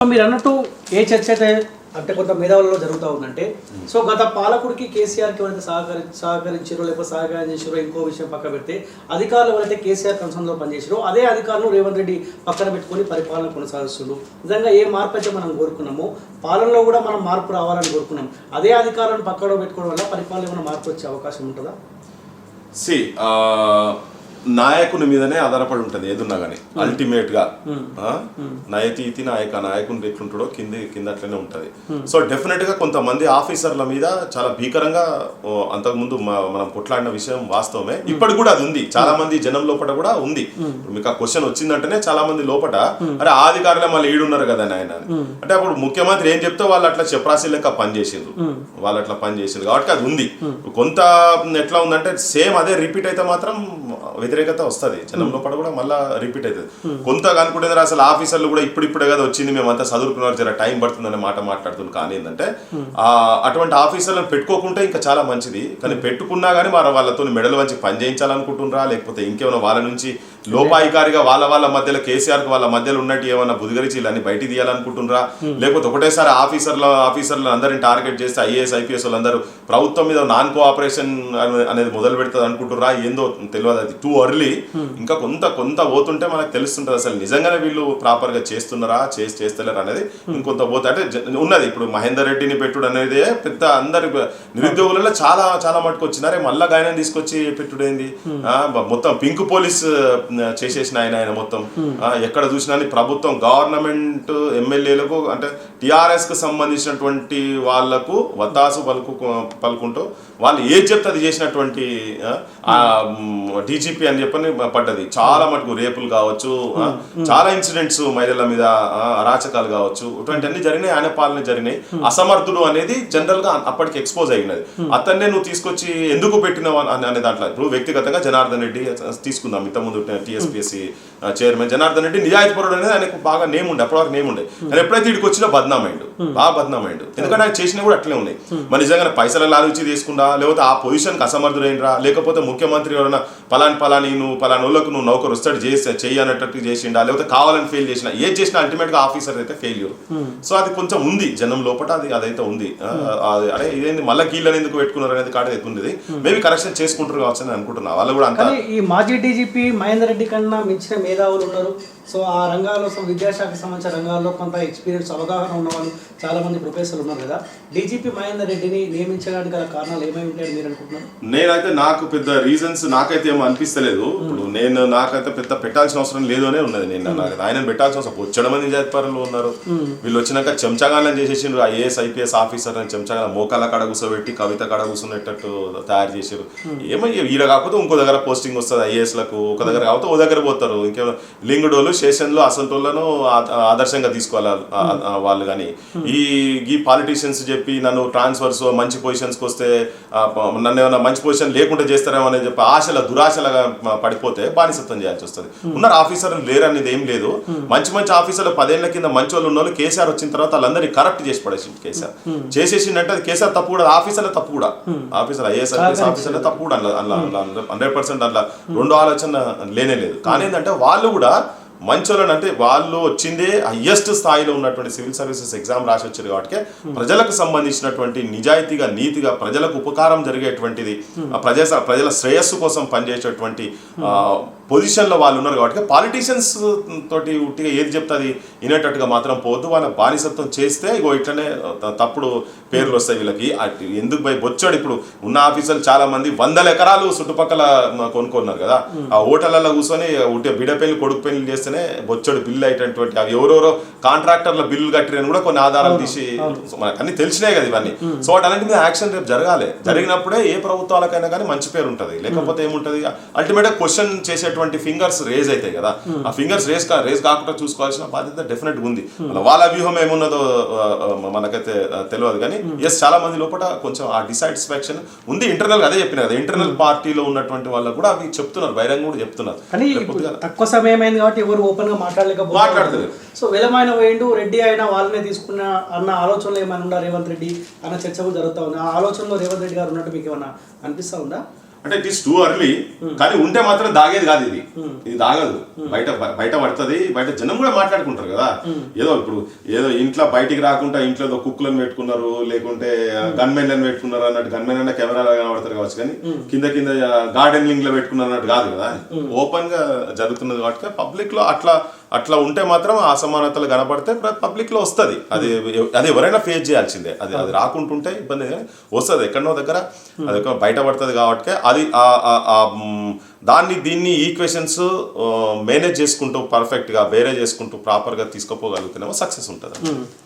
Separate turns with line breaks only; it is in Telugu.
మీరు అన్నట్టు ఏ చర్చ అయితే అంటే కొంత మేధావులలో జరుగుతూ ఉందంటే సో గత పాలకుడికి కేసీఆర్కి ఎవరైతే సహకరి సహకరించారో లేకపోతే సహకారం చేసారో ఇంకో విషయం పక్క పెడితే అధికారులు ఎవరైతే కేసీఆర్ కన్సర్న్లో పనిచేసారో అదే అధికారులు రేవంత్ రెడ్డి పక్కన పెట్టుకొని పరిపాలన కొనసాగిస్తుండ్రు నిజంగా ఏ మార్పు అయితే మనం కోరుకున్నామో పాలనలో కూడా మనం మార్పు రావాలని కోరుకున్నాం. అదే అధికారులను పక్కన పెట్టుకోవడం వల్ల పరిపాలన ఏమైనా మార్పు వచ్చే అవకాశం ఉంటుందా?
సి నాయకుని మీదనే ఆధారపడి ఉంటుంది ఏదున్నా కానీ అల్టిమేట్గా నయతి ఇతి నాయక నాయకుని ఎట్లుంటాడో కింది కింద అట్లనే ఉంటది సో డెఫినెట్గా కొంతమంది ఆఫీసర్ల మీద చాలా భీకరంగా అంతకుముందు మనం కొట్లాడిన విషయం వాస్తవమే. ఇప్పటికి కూడా అది ఉంది. చాలా మంది జనం లోపల కూడా ఉంది. మీకు ఆ క్వశ్చన్ వచ్చిందంటేనే చాలా మంది లోపల అరే ఆ అధికారులే మళ్ళీ ఈడున్నారు కదా ఆయన అని. అంటే అప్పుడు ముఖ్యమంత్రి ఏం చెప్తే వాళ్ళు అట్లా చెప్పరాసి లెక్క పనిచేసిండ్రు వాళ్ళు అట్లా పనిచేసిండ్రు కాబట్టి అది ఉంది. కొంత ఎట్లా ఉందంటే సేమ్ అదే రిపీట్ అయితే మాత్రం వ్యతిరేకత వస్తుంది. జనం లోపల కూడా మళ్ళా రిపీట్ అవుతుంది కొంత అనుకుంటే అసలు ఆఫీసర్లు కూడా ఇప్పుడిప్పుడే కదా వచ్చింది మేమంతా చదువుకున్నారు జర టైం పడుతుందనే మాట మాట్లాడుతుంది. కానీ ఏంటంటే ఆ, అటువంటి ఆఫీసర్లను పెట్టుకోకుంటే ఇంకా చాలా మంచిది. కానీ పెట్టుకున్నా కానీ మరి వాళ్ళతో మెడలు వంచి పని చేయించాలనుకుంటున్నారా? లేకపోతే ఇంకేమైనా వాళ్ళ నుంచి లోపాయికారిగా వాళ్ళ వాళ్ళ మధ్యలో కేసీఆర్ వాళ్ళ మధ్యలో ఉన్నట్టు ఏమైనా బుదిగరిచి ఇలాన్ని బయటికి తీయాలనుకుంటున్నారా? లేకపోతే ఒకటేసారి ఆఫీసర్ల ఆఫీసర్లు అందరిని టార్గెట్ చేస్తే ఐఏఎస్ ఐపీఎస్ వాళ్ళందరూ ప్రభుత్వం మీద నాన్ కోఆపరేషన్ అనేది మొదలు పెడుతుంది అనుకుంటున్నారా? ఏందో తెలియదు అది. టూ అర్లీ ఇంకా కొంత కొంత పోతుంటే మనకు తెలుస్తుంటది అసలు. నిజంగానే వీళ్ళు ప్రాపర్గా చేస్తున్నారా? చేసి చేస్తలేరు అనేది ఇంకొంత పోతే అంటే ఉన్నది. ఇప్పుడు మహేందర్ రెడ్డిని పెట్టుడు అనేది పెద్ద అందరి నిరుద్యోగులలో చాలా చాలా మటుకు వచ్చినారే. మళ్ళా ఆయన తీసుకొచ్చి పెట్టుడైంది? మొత్తం పింక్ పోలీస్ చేసేసిన ఆయన ఆయన మొత్తం. ఎక్కడ చూసినా ప్రభుత్వం గవర్నమెంట్ ఎమ్మెల్యేలకు అంటే టిఆర్ఎస్కు సంబంధించినటువంటి వాళ్ళకు వత్తాసు పలుకు పలుకుంటూ వాళ్ళు ఏది చెప్తే అది చేసినటువంటి డీజీపీ అని చెప్పని పడ్డది. చాలా మటుకు రేపులు కావచ్చు చాలా ఇన్సిడెంట్స్ మహిళల మీద అరాచకాలు కావచ్చు ఇటువంటి అన్ని జరిగినాయి ఆయన పాలన జరిగినాయి. అసమర్థుడు అనేది జనరల్గా అప్పటికి ఎక్స్పోజ్ అయినది. అతన్నే నువ్వు తీసుకొచ్చి ఎందుకు పెట్టినావు అని- దాంట్లో. ఇప్పుడు వ్యక్తిగతంగా జనార్దన్ రెడ్డి తీసుకుందాం ఇంతకుముందు T S P S C chairman Janardhan Reddy నిజాయితీపరుడు అనేది ఆయనకు బాగా నేమ్ ఉండే అప్పటివరకు నేమ్ ఉండే. కానీ ఎప్పుడైతే ఇక్కడికి వచ్చినా బద్నామైండు బాగా బద్నామైండు ఎందుకంటే ఆయన చేసినవి కూడా అట్లే ఉన్నాయి. మరి నిజంగా పైసల లాలుచి తీసుకుండా లేకపోతే ఆ పొజిషన్కి అసమర్థుడైనరా లేకపోతే ముఖ్యమంత్రి ఎవరైనా పలాని పలాని నువ్వు పలాని వాళ్ళకు నువ్వు నౌకరు వస్తాడు చేసి చెయ్యి అన్నట్టు చేసిండా? లేకపోతే కావాలని ఫెయిల్ చేసినా? ఏది చేసినా అల్టిమేట్గా ఆఫీసర్ అయితే ఫెయిల్యూర్ సో అది కొంచెం ఉంది. జనం లోపల అది అదైతే ఉంది. అది అరే ఇదేంది? మళ్ళీ కీళ్ళని ఎందుకు పెట్టుకున్నారు అనేది కాడ ఉంది మేబీ కరెక్షన్ చేసుకుంటారు కావచ్చు అని అనుకుంటున్నా. వాళ్ళు కూడా అంత
ఈ మాజీ డీజీపీ మహేందర్ రెడ్డి కన్నా మించిన మేధావులు ఉన్నారు. సో ఆ రంగాల్లో సో విద్యాశాఖకు సంబంధించిన రంగాల్లో కొంత ఎక్స్పీరియన్స్ అవగాహన ఉన్న వాళ్ళు చాలా మంది ప్రొఫెసర్లు ఉన్నారు కదా. డీజీపీ మహేందర్ రెడ్డిని నియమించడానికి గల కారణాలు ఏమై ఉంటాయని మీరు అనుకుంటున్నారు?
నేనైతే నాకు పెద్ద రీజన్స్ నాకైతే ఏమో అనిపిస్తలేదు. ఇప్పుడు నేను నాకైతే పెద్ద పెట్టాల్సిన అవసరం లేదు అనే ఉన్నది నేను నాకు ఆయన పెట్టాల్సిన అవసరం వచ్చడం మంది జాతిపరులు ఉన్నారు. వీళ్ళు వచ్చినాక చెంచగానం చేసేసిండ్రు. ఐఏఎస్ ఐపీఎస్ ఆఫీసర్ అని చెంచగా మోకాల కాడ కూర్చోబెట్టి కవిత కాడ కూర్చునేటట్టు తయారు చేసారు ఏమయ్య ఈడ కాకపోతే ఇంకో దగ్గర పోస్టింగ్ వస్తుంది ఐఏఎస్లకు ఒక దగ్గర కాకపోతే ఓ దగ్గర పోతారు. ఇంకేమో లింగుడోలు స్టేషన్లో అసంటోళ్ళను ఆ- ఆదర్శంగా తీసుకోవాలి వాళ్ళు కానీ ఈ ఈ పాలిటీషియన్స్ చెప్పి నన్ను ట్రాన్స్ఫర్స్ మంచి పొజిషన్స్కి వస్తే నన్ను ఏమైనా మంచి పొజిషన్ లేకుండా చేస్తారేమో అని చెప్పి ఆశల దురాశలుగా పడిపోతే బానిసత్వం చేయాల్సి వస్తుంది. ఉన్నారు ఆఫీసర్లు లేరు అనేది ఏం లేదు. మంచి మంచి ఆఫీసర్లు పదేళ్ళ కింద మంచి వాళ్ళు ఉన్న వాళ్ళు కేసీఆర్ వచ్చిన తర్వాత వాళ్ళందరినీ కరెక్ట్ చేసి పడేసింది కేసీఆర్. చేసేసిందంటే అది కేసీఆర్ తప్పు కూడా ఆఫీసర్ల తప్పు కూడా. ఆఫీసర్ ఐఏఎస్ ఆఫీసర్ల తప్పు కూడా అందులో హండ్రెడ్ పర్సెంట్ అందులో రెండు ఆలోచన లేనే లేదు. కానీ ఏంటంటే వాళ్ళు కూడా మంచోళ్ళని అంటే వాళ్ళు వచ్చిందే హయ్యెస్ట్ స్థాయిలో ఉన్నటువంటి సివిల్ సర్వీసెస్ ఎగ్జామ్ రాసి వచ్చారు కాబట్టి ప్రజలకు సంబంధించినటువంటి నిజాయితీగా నీతిగా ప్రజలకు ఉపకారం జరిగేటువంటిది ప్రజా ప్రజల శ్రేయస్సు కోసం పనిచేసేటువంటి పొజిషన్లో వాళ్ళు ఉన్నారు కాబట్టి పాలిటీషియన్స్ తోటి ఉట్టిగా ఏది చెప్తుంది వినేటట్టుగా మాత్రం పోద్దు వాళ్ళ బానిసత్వం చేస్తే ఇగో ఇట్లనే తప్పుడు పేర్లు వస్తాయి వీళ్ళకి. అటు ఎందుకు భయ బొచ్చాడు ఇప్పుడు? ఉన్న ఆఫీసర్లు చాలా మంది వందల ఎకరాలు చుట్టుపక్కల కొనుక్కున్నారు కదా. ఆ హోటళ్ళలో కూర్చొని ఉంటే బిడ పెళ్ళి కొడుకు పెళ్ళి చేస్తేనే బొచ్చడు బిల్లు అయ్యేటటువంటి అవి ఎవరెవరో కాంట్రాక్టర్ల బిల్లు కట్టిరని కూడా కొన్ని ఆధారాలు తీసి మనకు అన్ని తెలిసినాయి కదా ఇవన్నీ. సో వాటి అలాంటి మీద యాక్షన్ రేపు జరగాలి. జరిగినప్పుడే ఏ ప్రభుత్వాలకైనా కానీ మంచి పేరు ఉంటుంది. లేకపోతే ఏముంటది? అల్టిమేట్గా క్వశ్చన్ చేసేటువంటి ఫింగర్స్ రేజ్ అవుతాయి కదా. ఆ ఫింగర్స్ రేస్ కా రేస్ కాకుండా చూసుకోవాల్సిన బాధ్యత డెఫినెట్ ఉంది. వాళ్ళ వ్యూహం ఏమున్నదో మనకైతే తెలియదు కానీ ఎస్ చాలా మంది లోపల కొంచెం ఆ డిసాటిస్ఫాక్షన్ ఉంది. ఇంటర్నల్ అదే చెప్పిన కదా. ఇంటర్నల్ పార్టీలో ఉన్నటువంటి వాళ్ళకు కూడా అవి చెప్తున్నారు. బహిరంగ కూడా చెప్తున్నారు.
తక్కువ సమయం అయింది కాబట్టి ఎవరు ఓపెన్గా
మాట్లాడతలేరు.
సో వెలమైన పోయిండు రెడ్డి అయినా వాళ్ళనే తీసుకున్న అన్న ఆలోచనలో ఏమైనా ఉందా? రేవంత్ రెడ్డి అన్న చర్చ కూడా జరుగుతా ఉంది. ఆ ఆలోచనలో రేవంత్ రెడ్డి గారు ఉన్నట్టు మీకు ఏమన్నా అనిపిస్తా ఉందా?
అంటే ఇట్ ఈస్ టూ అర్లీ కానీ ఉంటే మాత్రం దాగేది కాదు ఇది. ఇది దాగదు. బయట బయట పడుతుంది బయట జనం కూడా మాట్లాడుకుంటారు కదా. ఏదో ఇప్పుడు ఏదో ఇంట్లో బయటికి రాకుండా ఇంట్లో ఏదో కుక్కులను పెట్టుకున్నారు లేకుంటే గన్మెన్లను పెట్టుకున్నారు అన్నట్టు గన్మెన్ అన్న కెమెరాలో కనబడతారు కావచ్చు కానీ కింద కింద గార్డెనింగ్లో పెట్టుకున్నారు అన్నట్టు కాదు కదా. ఓపెన్గా జరుగుతున్నది కాబట్టి పబ్లిక్లో అట్లా అట్లా ఉంటే మాత్రం ఆ అసమానతలు కనపడితే పబ్లిక్లో వస్తుంది. అది అది ఎవరైనా ఫేస్ చేయాల్సిందే. అది అది రాకుంటుంటే ఇబ్బంది వస్తుంది. ఎక్కడనో దగ్గర అది ఒక బయట పడుతుంది కాబట్టి అది దాన్ని దీన్ని ఈక్వేషన్స్ మేనేజ్ చేసుకుంటూ పర్ఫెక్ట్గా వేరే చేసుకుంటూ ప్రాపర్గా తీసుకుపోగలుగుతున్నామో సక్సెస్ ఉంటుంది.